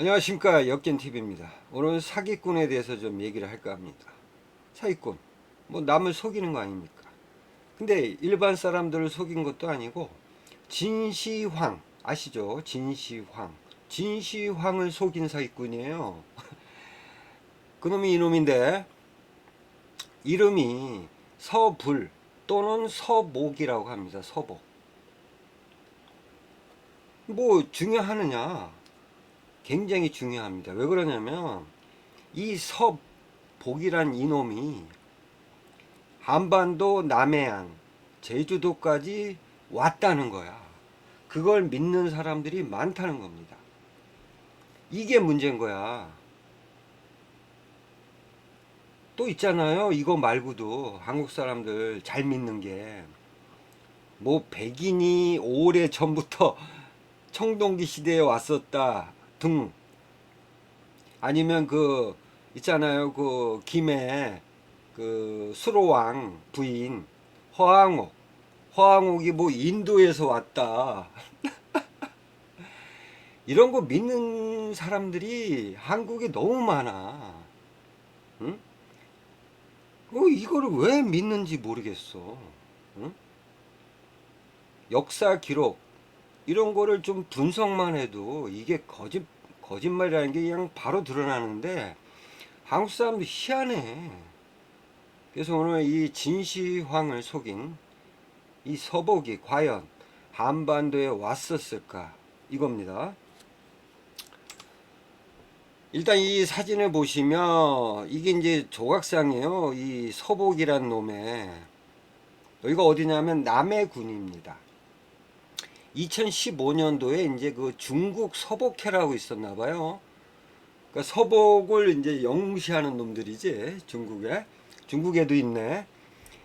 안녕하십니까 역견TV입니다. 오늘 사기꾼에 대해서 좀 얘기를 할까 합니다. 사기꾼, 뭐 남을 속이는 거 아닙니까? 근데 일반 사람들을 속인 것도 아니고 진시황 아시죠? 진시황, 진시황을 속인 사기꾼이에요. 그놈이 이놈인데 이름이 서불 또는 서목이라고 합니다. 서복. 뭐 중요하느냐? 굉장히 중요합니다. 왜 그러냐면 이 서복이란 이놈이 한반도 남해안 제주도까지 왔다는 거야. 그걸 믿는 사람들이 많다는 겁니다. 이게 문제인 거야. 또 있잖아요. 이거 말고도 한국 사람들 잘 믿는 게 뭐 백인이 오래 전부터 청동기 시대에 왔었다 등. 아니면 그 있잖아요. 그 김해 그 수로왕 부인 허황옥. 허황옥이 뭐 인도에서 왔다. 이런 거 믿는 사람들이 한국에 너무 많아. 응? 어, 이거를 왜 믿는지 모르겠어. 응? 역사 기록 이런 거를 좀 분석만 해도 이게 거짓 거짓말이라는 게 그냥 바로 드러나는데 한국 사람도 희한해. 그래서 오늘 이 진시황을 속인 이 서복이 과연 한반도에 왔었을까 이겁니다. 일단 이 사진을 보시면 이게 이제 조각상이에요. 이 서복이란 놈의 여기가 어디냐면 남해군입니다. 2015년도에 이제 그 중국 서복회라고 있었나 봐요. 그러니까 서복을 이제 영시하는 놈들이지 중국에 중국에도 있네.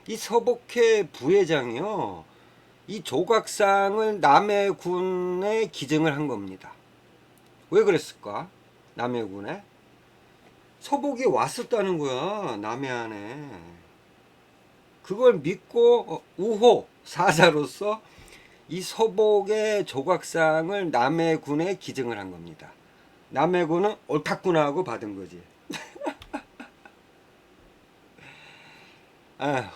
이 서복회 부회장이요. 이 조각상을 남해군에 기증을 한 겁니다. 왜 그랬을까? 남해군에 서복이 왔었다는 거야 남해안에. 그걸 믿고 어, 우호 사자로서 이 서복의 조각상을 남해군에 기증을 한 겁니다. 남해군은 옳았구나 하고 받은 거지.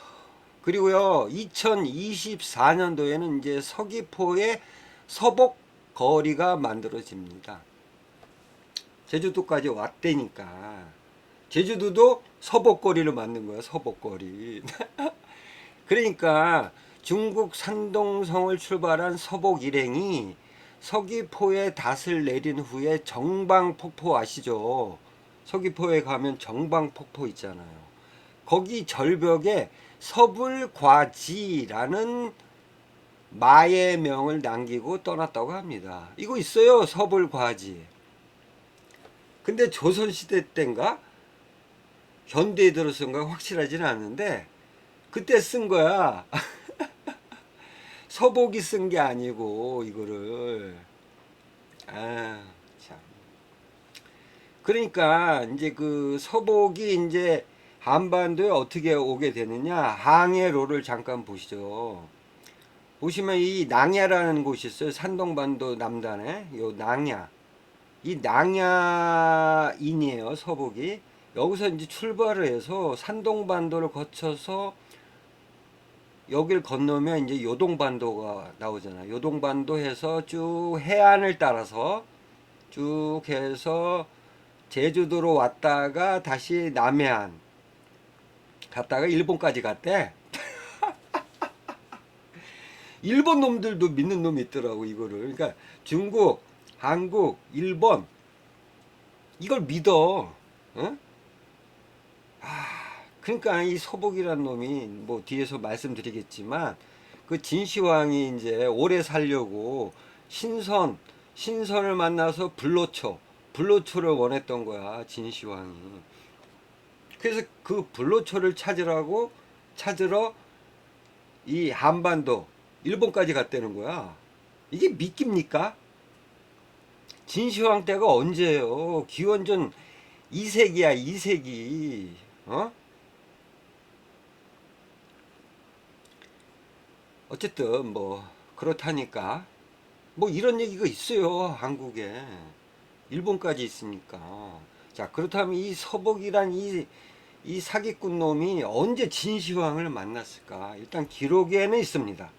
그리고요, 2024년도에는 이제 서귀포에 서복 거리가 만들어집니다. 제주도까지 왔대니까. 제주도도 서복거리를 만든 거야, 서복거리. 그러니까 중국 산동성을 출발한 서복 일행이 서귀포에 닷을 내린 후에 정방폭포 아시죠? 서귀포에 가면 정방폭포 있잖아요. 거기 절벽에 서불과지라는 마의 명을 남기고 떠났다고 합니다. 이거 있어요, 서불과지. 근데 조선시대 때인가? 현대에 들어서인가 확실하지는 않는데, 그때 쓴 거야. 서복이 쓴 게 아니고 이거를 아 참. 그러니까 이제 그 서복이 이제 한반도에 어떻게 오게 되느냐 항해로를 잠깐 보시죠. 보시면 이 낭야라는 곳이 있어요. 산동반도 남단에 요 낭야. 이 낭야인이에요. 서복이. 여기서 이제 출발을 해서 산동반도를 거쳐서 여길 건너면 이제 요동반도가 나오잖아. 요동반도 해서 쭉 해안을 따라서 쭉 해서 제주도로 왔다가 다시 남해안 갔다가 일본까지 갔대. 일본 놈들도 믿는 놈이 있더라고 이거를. 그러니까 중국, 한국, 일본 이걸 믿어. 응? 아. 그러니까 이 서복이란 놈이 뭐 뒤에서 말씀드리겠지만 그 진시황이 이제 오래 살려고 신선 신선을 만나서 불로초 불로초를 원했던 거야 진시황이 그래서 그 불로초를 찾으라고 찾으러 이 한반도 일본까지 갔다는 거야 이게 믿깁니까? 진시황 때가 언제예요 기원전 2세기야 2세기 어? 어쨌든 뭐 그렇다니까 뭐 이런 얘기가 있어요 한국에 일본까지 있으니까. 자, 그렇다면 이 서복이란 이, 이 사기꾼 놈이 언제 진시황을 만났을까? 일단 기록에는 있습니다.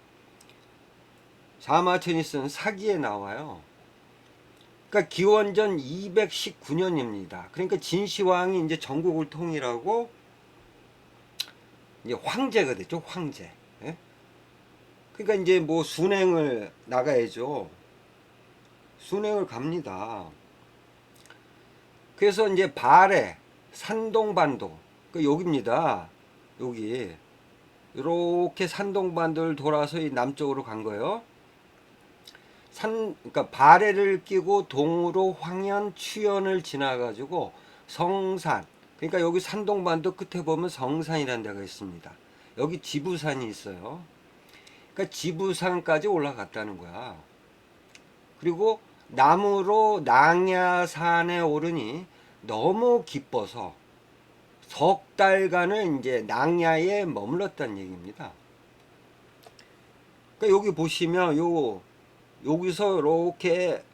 사마천이 쓴 사기에 나와요. 그러니까 기원전 219년입니다. 그러니까 진시황이 이제 전국을 통일하고 이제 황제가 됐죠, 황제. 예? 그러니까 이제 뭐 순행을 나가야죠. 순행을 갑니다. 그래서 이제 발해, 산동반도, 그 여기입니다. 여기 이렇게 산동반도를 돌아서 이 남쪽으로 간 거예요. 산, 그러니까 발해를 끼고 동으로 황현, 추현을 지나가지고 성산, 그러니까 여기 산동반도 끝에 보면 성산이라는 데가 있습니다. 여기 지부산이 있어요. 그러니까 지부산까지 올라갔다는 거야. 그리고 남으로 낭야산에 오르니 너무 기뻐서 석 달간을 이제 낭야에 머물렀다는 얘기입니다. 그러니까 여기 보시면 요 여기서 이렇게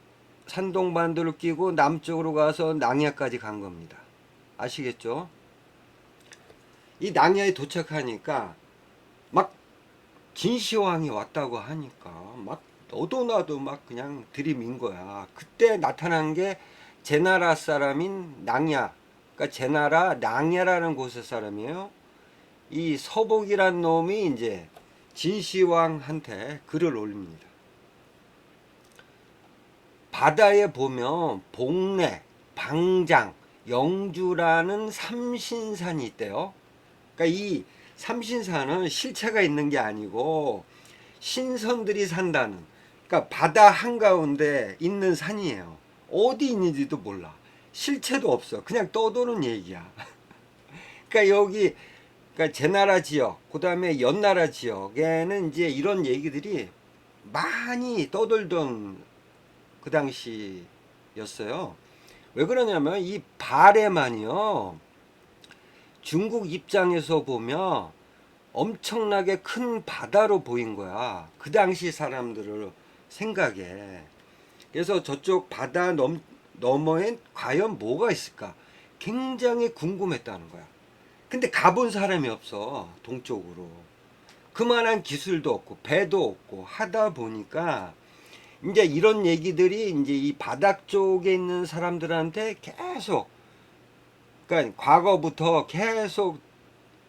산동반도를 끼고 남쪽으로 가서 낭야까지 간 겁니다. 아시겠죠? 이 낭야에 도착하니까 막 진시황이 왔다고 하니까 막 너도 나도 막 그냥 들이민 거야. 그때 나타난 게 제 나라 사람인 낭야. 그러니까 제 나라 낭야라는 곳의 사람이에요. 이 서복이란 놈이 이제 진시황한테 글을 올립니다. 바다에 보면 복례, 방장, 영주라는 삼신산이 있대요. 그러니까 이 삼신산은 실체가 있는 게 아니고 신선들이 산다는 그러니까 바다 한가운데 있는 산이에요. 어디 있는지도 몰라. 실체도 없어. 그냥 떠도는 얘기야. 그러니까 여기 그러니까 제나라 지역, 그다음에 연나라 지역에는 이제 이런 얘기들이 많이 떠돌던 그 당시였어요. 왜 그러냐면 이 발에만이요. 중국 입장에서 보면 엄청나게 큰 바다로 보인 거야. 그 당시 사람들을 생각에. 그래서 저쪽 바다 넘, 너머엔 과연 뭐가 있을까? 굉장히 궁금했다는 거야. 근데 가본 사람이 없어. 동쪽으로. 그만한 기술도 없고 배도 없고 하다 보니까 이제 이런 얘기들이 이제 이 바닥 쪽에 있는 사람들한테 계속 그러니까 과거부터 계속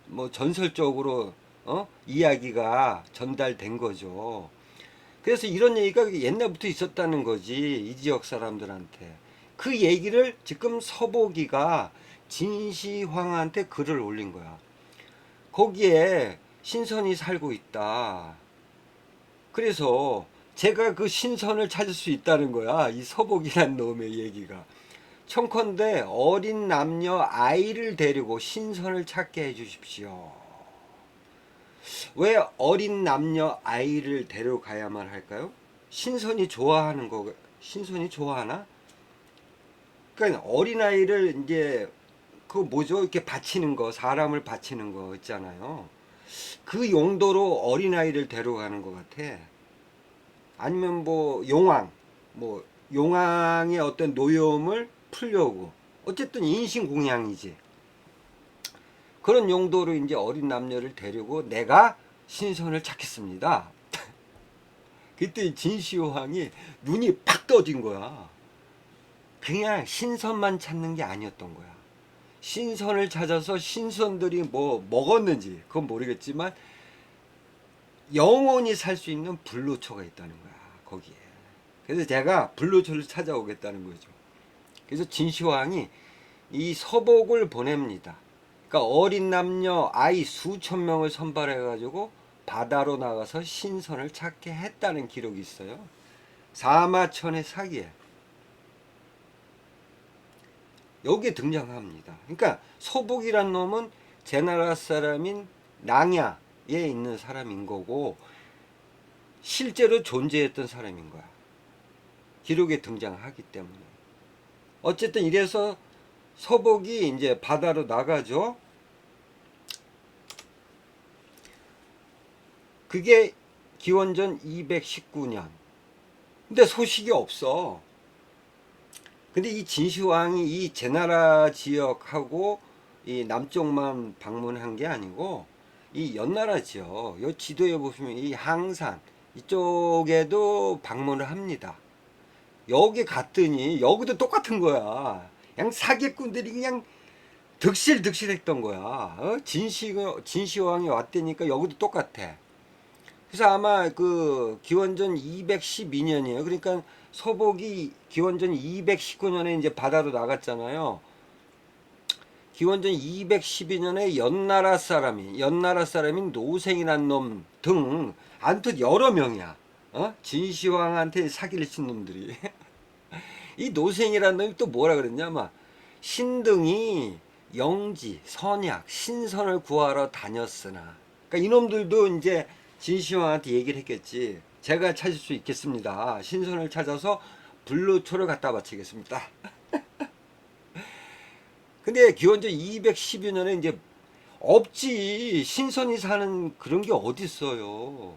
뭐 전설적으로 어? 이야기가 전달된 거죠. 그래서 이런 얘기가 옛날부터 있었다는 거지 이 지역 사람들한테 그 얘기를 지금 서보기가 진시황한테 글을 올린 거야. 거기에 신선이 살고 있다. 그래서 제가 그 신선을 찾을 수 있다는 거야. 이 서복이란 놈의 얘기가. 청컨대 어린 남녀 아이를 데리고 신선을 찾게 해 주십시오. 왜 어린 남녀 아이를 데려가야만 할까요? 신선이 좋아하는 거, 신선이 좋아하나? 그러니까 어린 아이를 이제 그 뭐죠? 이렇게 바치는 거, 사람을 바치는 거 있잖아요. 그 용도로 어린 아이를 데려가는 것 같아. 아니면 뭐 용왕, 뭐 용왕의 어떤 노여움을 풀려고 어쨌든 인신공양이지. 그런 용도로 이제 어린 남녀를 데리고 내가 신선을 찾겠습니다. 그때 진시황이 눈이 팍 떠진 거야. 그냥 신선만 찾는 게 아니었던 거야. 신선을 찾아서 신선들이 뭐 먹었는지 그건 모르겠지만 영원히 살 수 있는 불로초가 있다는 거야 거기에. 그래서 제가 불로초를 찾아오겠다는 거죠. 그래서 진시황이 이 서복을 보냅니다. 그러니까 어린 남녀 아이 수천 명을 선발해 가지고 바다로 나가서 신선을 찾게 했다는 기록이 있어요. 사마천의 사기에 여기에 등장합니다. 그러니까 소복이란 놈은 제 나라 사람인 낭야에 있는 사람인 거고 실제로 존재했던 사람인 거야. 기록에 등장하기 때문에. 어쨌든 이래서 서복이 이제 바다로 나가죠. 그게 기원전 219년. 근데 소식이 없어. 근데 이 진시황이 이 제나라 지역하고 이 남쪽만 방문한 게 아니고 이 연나라 지역, 요 지도에 보시면 이 항산 이쪽에도 방문을 합니다. 여기 갔더니 여기도 똑같은 거야. 그냥 사기꾼들이 그냥 득실득실했던 거야. 어? 진시 진시황이 왔다니까 여기도 똑같아. 그래서 아마 그 기원전 212년이에요. 그러니까 서복이 기원전 219년에 이제 바다로 나갔잖아요. 기원전 212년에 연나라 사람이 연나라 사람인 노생이란 놈등 아무튼 여러 명이야. 어? 진시황한테 사기를 친 놈들이. 이 노생이란 놈이 또 뭐라 그랬냐 막 신등이 영지 선약 신선을 구하러 다녔으나 그러니까 이놈들도 이제 진시황한테 얘기를 했겠지. 제가 찾을 수 있겠습니다. 신선을 찾아서 불로초를 갖다 바치겠습니다. 근데 기원전 212년에 이제 없지. 신선이 사는 그런 게 어딨어요.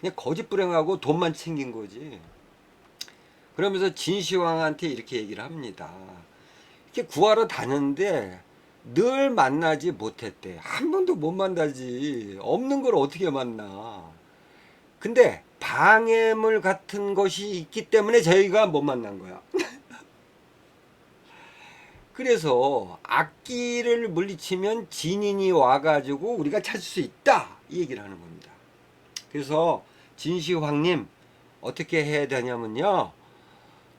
그냥 거짓 불행하고 돈만 챙긴 거지. 그러면서 진시황한테 이렇게 얘기를 합니다. 이렇게 구하러 다녔는데 늘 만나지 못했대. 한 번도 못 만나지. 없는 걸 어떻게 만나. 근데 방해물 같은 것이 있기 때문에 저희가 못 만난 거야. 그래서 악기를 물리치면 진인이 와가지고 우리가 찾을 수 있다. 이 얘기를 하는 겁니다. 그래서 진시황님 어떻게 해야 되냐면요.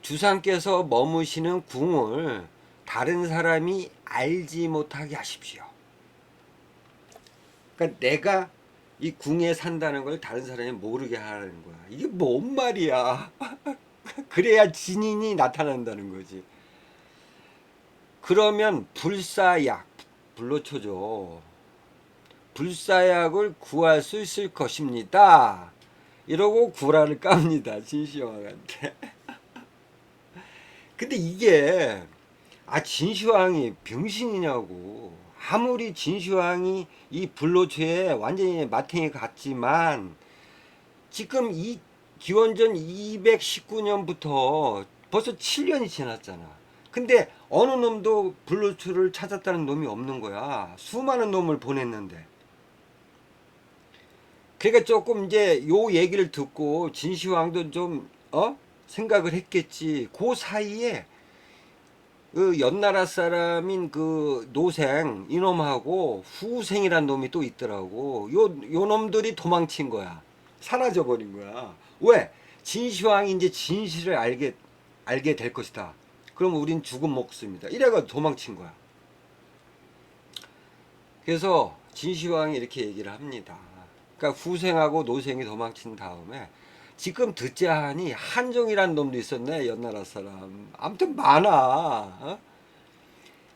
주상께서 머무시는 궁을 다른 사람이 알지 못하게 하십시오. 그러니까 내가 이 궁에 산다는 걸 다른 사람이 모르게 하라는 거야. 이게 뭔 말이야. 그래야 진인이 나타난다는 거지. 그러면 불사약, 불로초죠. 불사약을 구할 수 있을 것입니다. 이러고 구라를 깝니다. 진시황한테. 근데 이게 아 진시황이 병신이냐고. 아무리 진시황이 이 불로초에 완전히 마탱이 갔지만 지금 이 기원전 219년부터 벌써 7년이 지났잖아. 근데 어느 놈도 불로초를 찾았다는 놈이 없는 거야. 수많은 놈을 보냈는데. 그러니까 조금 이제 요 얘기를 듣고 진시황도 좀 어? 생각을 했겠지. 그 사이에 그 연나라 사람인 그 노생 이놈하고 후생이란 놈이 또 있더라고. 요, 요 놈들이 도망친 거야. 사라져 버린 거야. 왜? 진시황이 이제 진실을 알게 알게 될 것이다. 그럼 우린 죽은 목숨이다. 이래가 도망친 거야. 그래서 진시황이 이렇게 얘기를 합니다. 그러니까 후생하고 노생이 도망친 다음에 지금 듣자 하니 한종이란 놈도 있었네 연나라 사람. 아무튼 많아 어?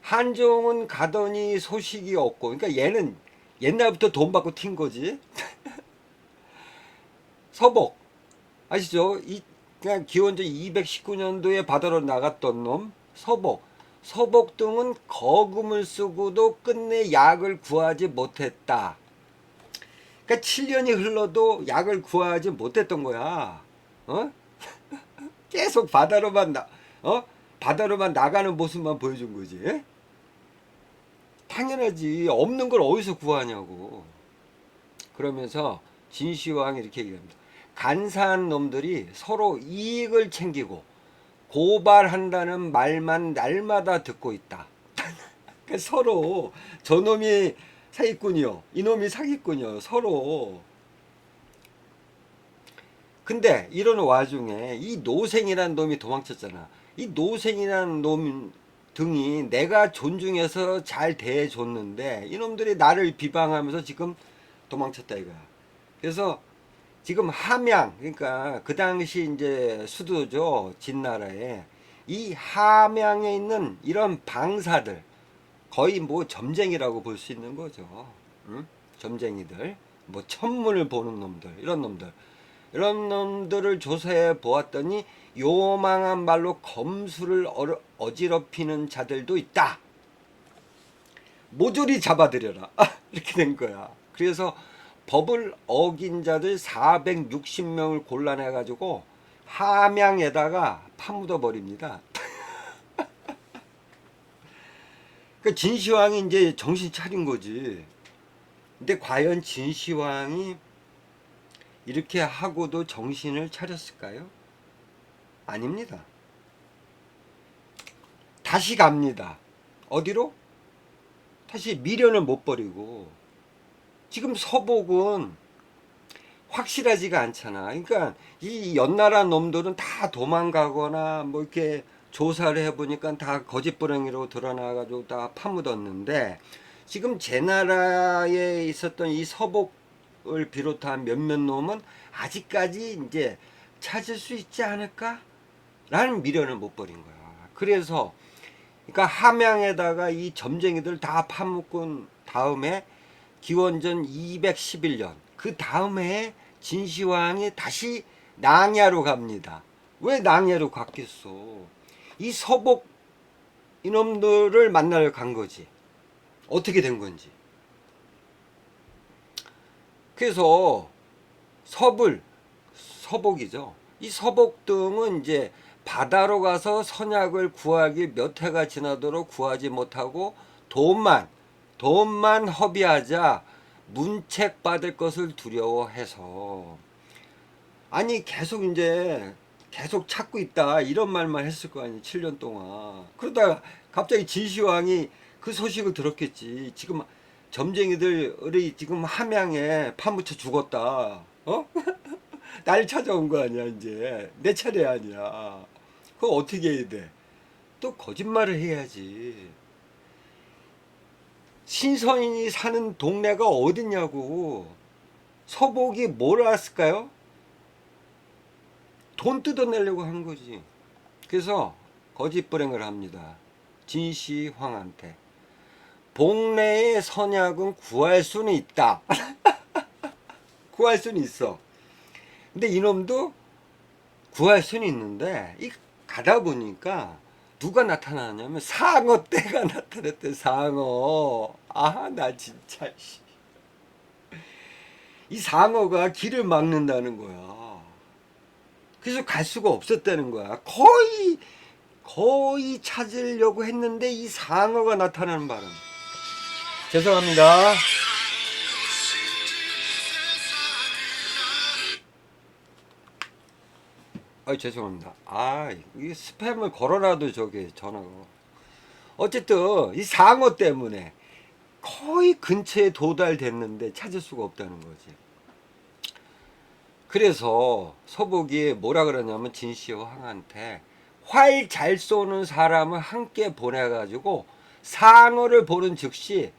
한종은 가더니 소식이 없고 그러니까 얘는 옛날부터 돈 받고 튄 거지. 서복. 아시죠? 이 그냥 기원전 219년도에 바다로 나갔던 놈 서복. 서복 등은 거금을 쓰고도 끝내 약을 구하지 못했다 그러니까 7년이 흘러도 약을 구하지 못했던 거야. 어? 계속 바다로만 나, 어? 바다로만 나가는 모습만 보여준 거지. 당연하지. 없는 걸 어디서 구하냐고. 그러면서 진시황이 이렇게 얘기합니다. 간사한 놈들이 서로 이익을 챙기고 고발한다는 말만 날마다 듣고 있다. 그러니까 서로 저놈이 사기꾼이요. 이놈이 사기꾼이요. 서로. 근데 이런 와중에 이 노생이란 놈이 도망쳤잖아. 이 노생이란 놈 등이 내가 존중해서 잘 대해줬는데 이놈들이 나를 비방하면서 지금 도망쳤다 이거야. 그래서 지금 함양 그러니까 그 당시 이제 수도죠 진나라에 이 함양에 있는 이런 방사들 거의 뭐 점쟁이라고 볼 수 있는 거죠. 응? 점쟁이들, 뭐 천문을 보는 놈들, 이런 놈들, 이런 놈들을 조사해 보았더니 요망한 말로 검수를 어, 어지럽히는 자들도 있다. 모조리 잡아들여라. 이렇게 된 거야. 그래서 법을 어긴 자들 460명을 골라내 가지고 함양에다가 파묻어 버립니다. 그 진시황이 이제 정신 차린 거지. 근데 과연 진시황이 이렇게 하고도 정신을 차렸을까요? 아닙니다. 다시 갑니다. 어디로? 다시 미련을 못 버리고 지금 서복은 확실하지가 않잖아. 그러니까 이 연나라 놈들은 다 도망가거나 뭐 이렇게 조사를 해보니까 다 거짓부렁이로 드러나가지고 다 파묻었는데 지금 제 나라에 있었던 이 서복을 비롯한 몇몇 놈은 아직까지 이제 찾을 수 있지 않을까? 라는 미련을 못 버린 거야. 그래서 그러니까 함양에다가 이 점쟁이들 다 파묻은 다음에 기원전 211년 그 다음에 진시황이 다시 낭야로 갑니다. 왜 낭야로 갔겠어? 이 서복 이놈들을 만나러 간 거지. 어떻게 된 건지. 그래서 서불 서복이죠. 이 서복 등은 이제 바다로 가서 선약을 구하기 몇 해가 지나도록 구하지 못하고 돈만 돈만 허비하자 문책 받을 것을 두려워해서 아니 계속 이제 계속 찾고 있다 이런 말만 했을 거 아니에요 7년 동안. 그러다가 갑자기 진시황이 그 소식을 들었겠지. 지금 점쟁이들이 지금 함양에 파묻혀 죽었다. 어? 날 찾아온 거 아니야 이제. 내 차례 아니야. 그거 어떻게 해야 돼? 또 거짓말을 해야지. 신선인이 사는 동네가 어딨냐고. 서복이 뭘 알았을까요? 돈 뜯어내려고 한 거지. 그래서 거짓 불행을 합니다. 진시황한테. 복내의 선약은 구할 수는 있다. 구할 수는 있어. 근데 이놈도 구할 수는 있는데 이 가다 보니까 누가 나타나냐면 상어 떼가 나타났대 상어. 아 나 진짜 씨. 이 상어가 길을 막는다는 거야 그래서 갈 수가 없었다는 거야 거의 거의 찾으려고 했는데 이 상어가 나타나는 바람 죄송합니다 아 죄송합니다. 아, 이 스팸을 걸어놔도 저게 전화가. 어쨌든 이 상어 때문에 거의 근처에 도달됐는데 찾을 수가 없다는 거지. 그래서 서복이 뭐라 그러냐면 진시황한테 활 잘 쏘는 사람을 함께 보내가지고 상어를 보는 즉시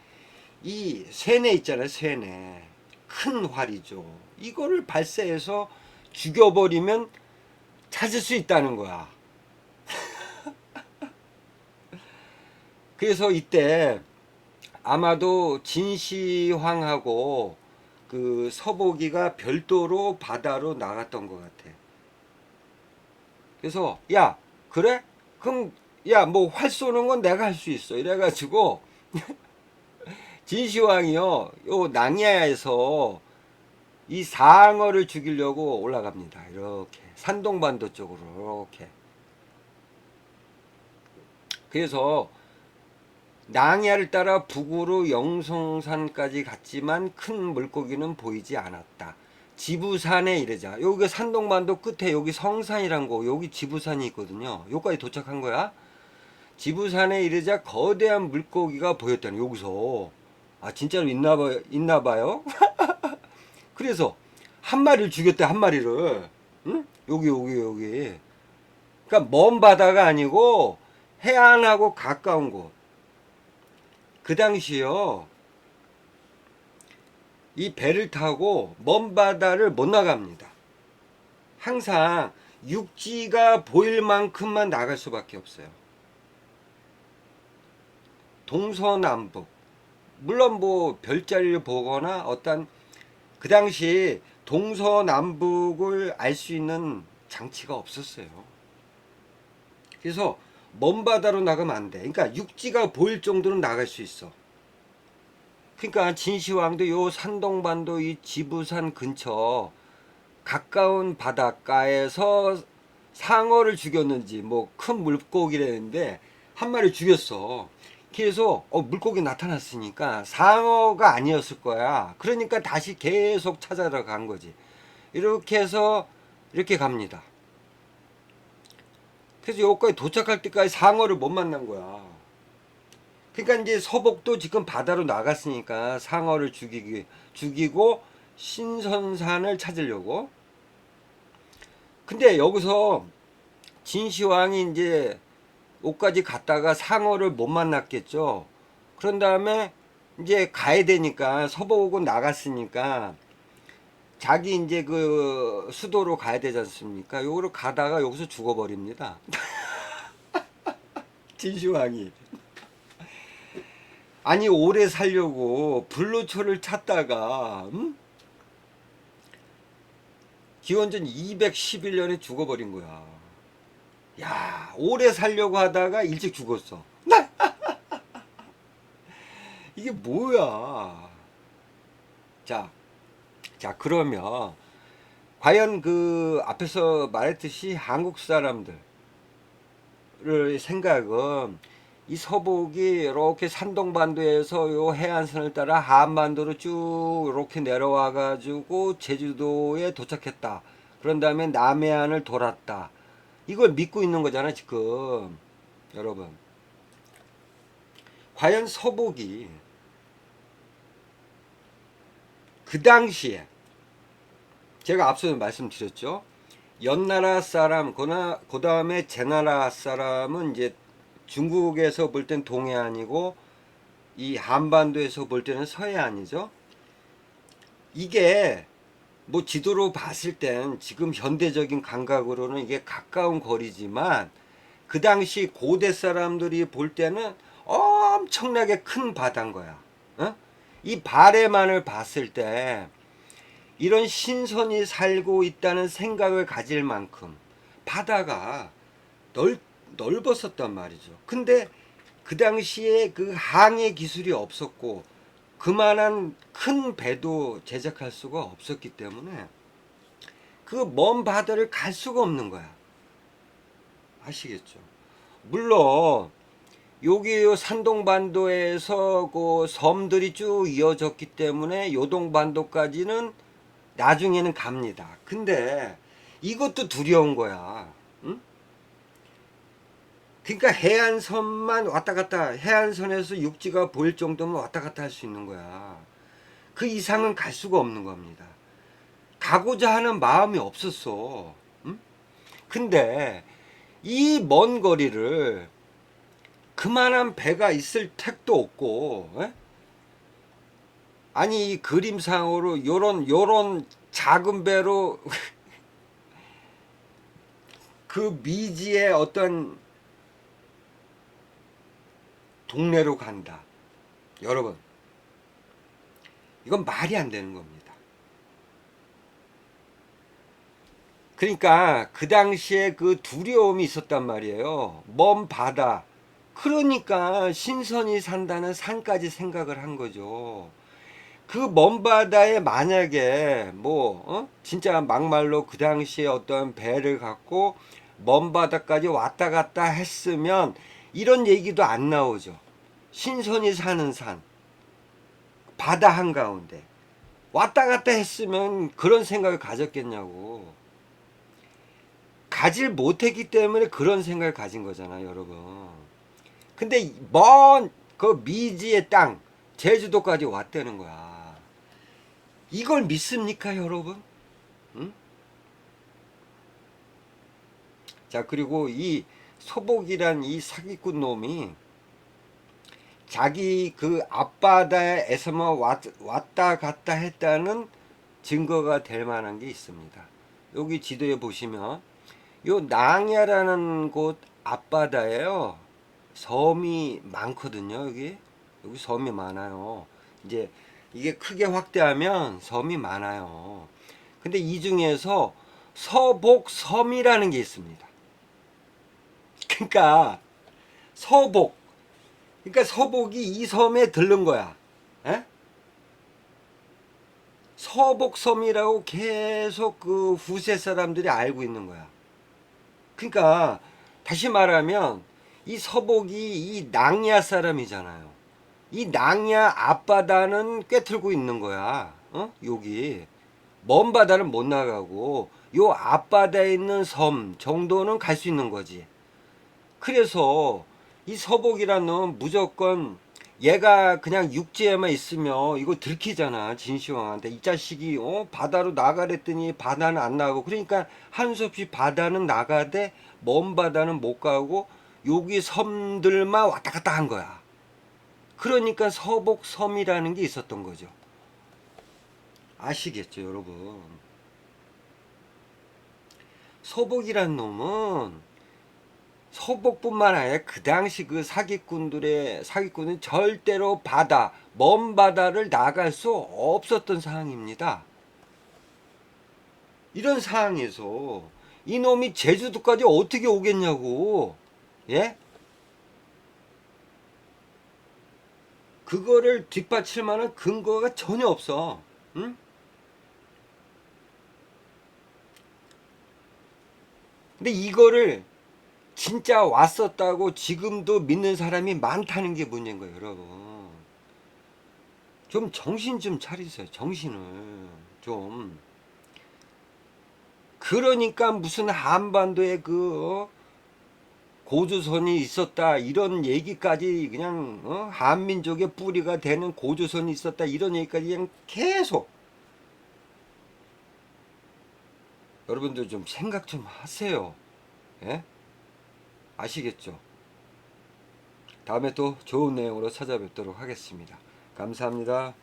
이 쇠뇌 있잖아요, 쇠뇌. 큰 활이죠. 이거를 발사해서 죽여버리면 찾을 수 있다는 거야. 그래서 이때 아마도 진시황하고 그 서복이가 별도로 바다로 나갔던 것 같아. 그래서 야 그래? 그럼 야 뭐 활 쏘는 건 내가 할 수 있어. 이래가지고 진시황이요 요 낭야에서 이 상어를 죽이려고 올라갑니다. 이렇게 산동반도 쪽으로 이렇게. 그래서 낭야를 따라 북으로 영성산까지 갔지만 큰 물고기는 보이지 않았다. 지부산에 이르자. 여기 산동반도 끝에 여기 성산이란 거, 여기 지부산이 있거든요. 여기까지 도착한 거야. 지부산에 이르자 거대한 물고기가 보였다는 여기서. 아 진짜로 있나 봐 있나 봐요. 그래서 한 마리를 죽였대 한 마리를 응? 여기 여기 여기 그러니까 먼 바다가 아니고 해안하고 가까운 곳 그 당시요. 이 배를 타고 먼 바다를 못 나갑니다. 항상 육지가 보일 만큼만 나갈 수밖에 없어요. 동서남북. 물론 뭐 별자리를 보거나 어떤 그 당시 동서남북을 알 수 있는 장치가 없었어요. 그래서 먼 바다로 나가면 안 돼. 그러니까 육지가 보일 정도는 나갈 수 있어. 그러니까 진시황도 요 산동반도 이 지부산 근처 가까운 바닷가에서 상어를 죽였는지 뭐 큰 물고기라는데 한 마리 죽였어. 계속 어, 물고기 나타났으니까 상어가 아니었을 거야. 그러니까 다시 계속 찾아러 간 거지. 이렇게 해서 이렇게 갑니다. 그래서 여기까지 도착할 때까지 상어를 못 만난 거야. 그러니까 이제 서복도 지금 바다로 나갔으니까 상어를 죽이기 죽이고 신선산을 찾으려고. 근데 여기서 진시황이 이제 옷까지 갔다가 상어를 못 만났겠죠. 그런 다음에 이제 가야 되니까 서복은 나갔으니까 자기 이제 그 수도로 가야 되지 않습니까? 요거를 가다가 여기서 죽어버립니다. 진시황이. 아니 오래 살려고 불로초를 찾다가 음? 기원전 211년에 죽어버린 거야. 야 오래 살려고 하다가 일찍 죽었어. 이게 뭐야? 자, 자 그러면 과연 그 앞에서 말했듯이 한국 사람들을 생각은 이 서복이 이렇게 산동반도에서 요 해안선을 따라 한반도로 쭉 이렇게 내려와 가지고 제주도에 도착했다. 그런 다음에 남해안을 돌았다. 이걸 믿고 있는 거잖아 지금 여러분. 과연 서복이 그 당시에 제가 앞서 말씀드렸죠. 연나라 사람, 그 다음에 제나라 사람은 이제 중국에서 볼 땐 동해안이고 이 한반도에서 볼 때는 서해안이죠. 이게 뭐 지도로 봤을 땐 지금 현대적인 감각으로는 이게 가까운 거리지만 그 당시 고대 사람들이 볼 때는 엄청나게 큰 바다인 거야. 어? 이 바레만을 봤을 때 이런 신선이 살고 있다는 생각을 가질 만큼 바다가 넓, 넓었었단 말이죠. 근데 그 당시에 그 항해 기술이 없었고 그만한 큰 배도 제작할 수가 없었기 때문에 그 먼 바다를 갈 수가 없는 거야. 아시겠죠? 물론 여기 요 산동반도에서 그 섬들이 쭉 이어졌기 때문에 요동반도까지는 나중에는 갑니다. 근데 이것도 두려운 거야. 응? 그러니까 해안선만 왔다 갔다 해안선에서 육지가 보일 정도면 왔다 갔다 할 수 있는 거야. 그 이상은 갈 수가 없는 겁니다. 가고자 하는 마음이 없었어. 응? 근데 이 먼 거리를 그만한 배가 있을 택도 없고 에? 아니 이 그림상으로 요런 요런 작은 배로 그 미지의 어떤 동네로 간다. 여러분, 이건 말이 안 되는 겁니다. 그러니까 그 당시에 그 두려움이 있었단 말이에요. 먼 바다. 그러니까 신선이 산다는 산까지 생각을 한 거죠. 그 먼 바다에 만약에 뭐 어? 진짜 막말로 그 당시에 어떤 배를 갖고 먼 바다까지 왔다 갔다 했으면 이런 얘기도 안 나오죠. 신선이 사는 산, 바다 한가운데 왔다 갔다 했으면 그런 생각을 가졌겠냐고. 가질 못했기 때문에 그런 생각을 가진 거잖아요, 여러분. 근데 먼 그 미지의 땅, 제주도까지 왔다는 거야. 이걸 믿습니까, 여러분? 응? 자, 그리고 이 소복이란 이 사기꾼 놈이 자기 그 앞바다에서만 왔, 왔다 갔다 했다는 증거가 될 만한 게 있습니다. 여기 지도에 보시면 요 낭야라는 곳 앞바다에요. 섬이 많거든요, 여기. 여기 섬이 많아요. 이제 이게 크게 확대하면 섬이 많아요. 근데 이 중에서 서복섬이라는 게 있습니다. 그러니까 서복 그러니까 서복이 이 섬에 들른 거야. 에? 서복섬이라고 계속 그 후세 사람들이 알고 있는 거야. 그러니까 다시 말하면 이 서복이 이 낭야 사람이잖아요. 이 낭야 앞바다는 꿰뚫고 있는 거야. 어? 여기 먼 바다는 못 나가고 요 앞바다에 있는 섬 정도는 갈 수 있는 거지. 그래서 이 서복이라는 무조건 얘가 그냥 육지에만 있으면 이거 들키잖아 진시황한테 이 자식이 어 바다로 나가랬더니 바다는 안 나가고 그러니까 한수 없이 바다는 나가되 먼 바다는 못 가고 여기 섬들만 왔다 갔다 한 거야. 그러니까 서복 섬이라는 게 있었던 거죠. 아시겠죠 여러분? 서복이란 놈은 서복뿐만 아니라 그 당시 그 사기꾼들의 사기꾼은 절대로 바다 먼 바다를 나갈 수 없었던 상황입니다. 이런 상황에서 이놈이 제주도까지 어떻게 오겠냐고 예? 그거를 뒷받칠 만한 근거가 전혀 없어. 응? 근데 이거를 진짜 왔었다고 지금도 믿는 사람이 많다는 게 문제인 거예요, 여러분. 좀 정신 좀 차리세요, 정신을. 좀. 그러니까 무슨 한반도에 그, 어? 고조선이 있었다, 이런 얘기까지 그냥, 어? 한민족의 뿌리가 되는 고조선이 있었다, 이런 얘기까지 그냥 계속. 여러분들 좀 생각 좀 하세요. 예? 아시겠죠? 다음에 또 좋은 내용으로 찾아뵙도록 하겠습니다. 감사합니다.